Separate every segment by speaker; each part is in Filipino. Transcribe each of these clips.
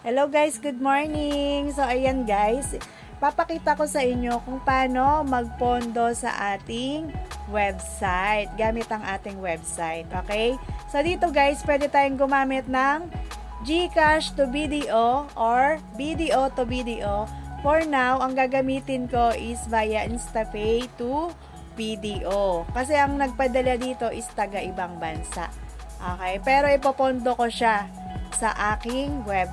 Speaker 1: Hello guys, good morning! So ayan guys, papakita ko sa inyo kung paano magpondo sa ating website gamit ang ating website, okay? So dito guys, pwede tayong gumamit ng GCash to BDO or BDO to BDO. For now, ang gagamitin ko is via InstaPay to BDO. Kasi ang nagpadala dito is taga ibang bansa. Okay, pero ipopondo ko siya sa aking web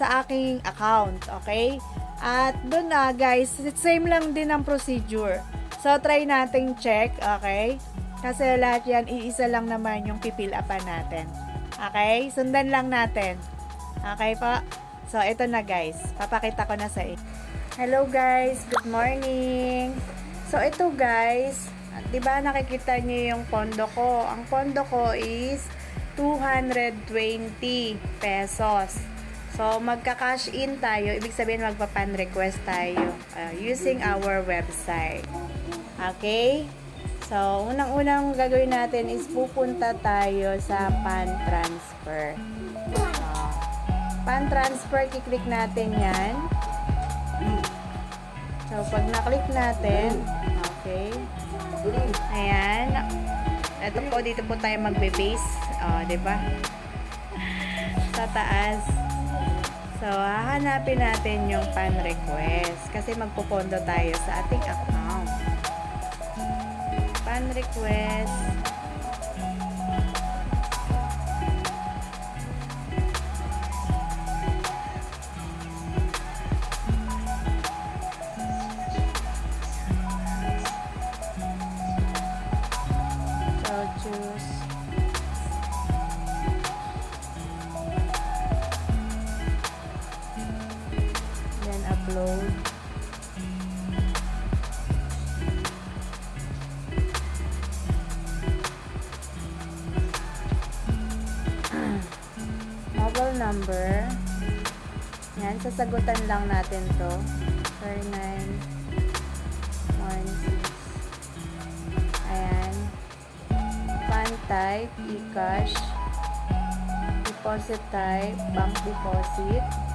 Speaker 1: sa aking account, okay? At doon na guys, same lang din ang procedure. So try nating check, okay? Kasi lahat yan, iisa lang naman yung pipil upan natin. Okay? Sundan lang natin. Okay po? So ito na guys, papakita ko na sa inyo. Hello guys, good morning. So ito guys, 'di ba nakikita niyo yung pondo ko? Ang pondo ko is 220 pesos. So, magka-cash in tayo. Ibig sabihin, magpa-pan request tayo uh, using our website. Okay? So, unang-unang gagawin natin is pupunta tayo sa pan transfer. Uh, pan transfer, kiklik natin yan. So, pag na-click natin, okay. Ayan. Ito po, dito po tayo magbe-base. Oh, 'di ba? Sa taas. So, hahanapin natin yung pan request kasi magpupondo tayo sa ating account. Pan request. Number. Yan, sasagutan lang natin to. 4916 ayan. Fund type, e-cash deposit type, bank deposit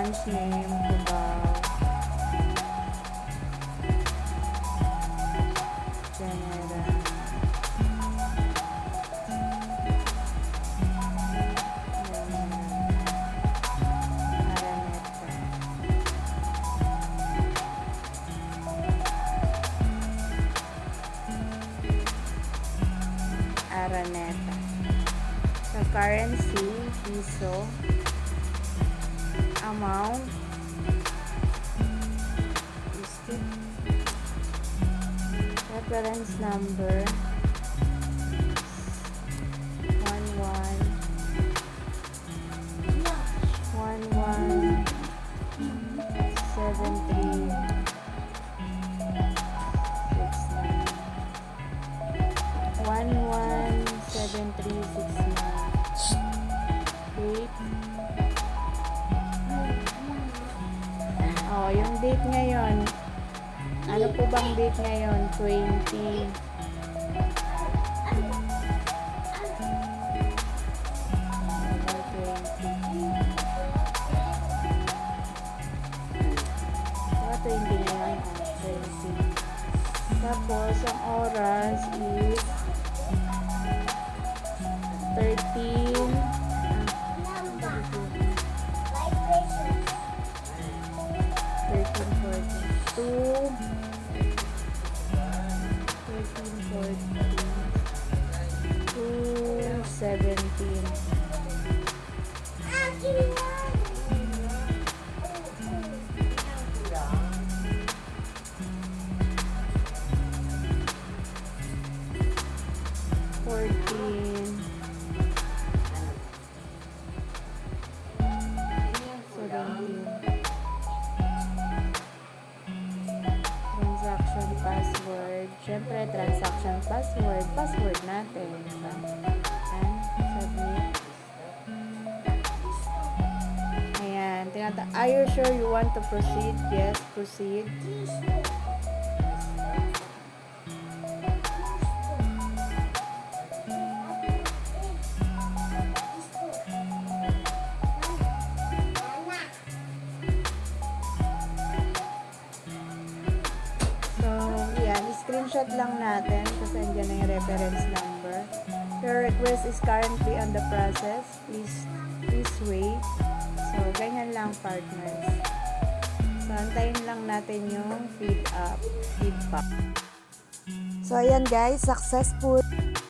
Speaker 1: Branch name, Cubao. General. Araneta. Araneta. The currency, piso. Amount. Reference number. Date ngayon ano po bang date ngayon 20 Ito hindi ngayon. ah, 20. Tapos, ang oras is 13 13, 17. Fourteen. Seventeen. Transaction password. Siyempre, transaction password. Password Tinata Are you sure you want to proceed? Yes, proceed. So, yan, screenshot lang natin kasi andyan na yung reference number. Your request is currently on the process. Please, please wait. Lang partners. So, antayin lang natin yung feed up, feedback. So, ayan guys, successful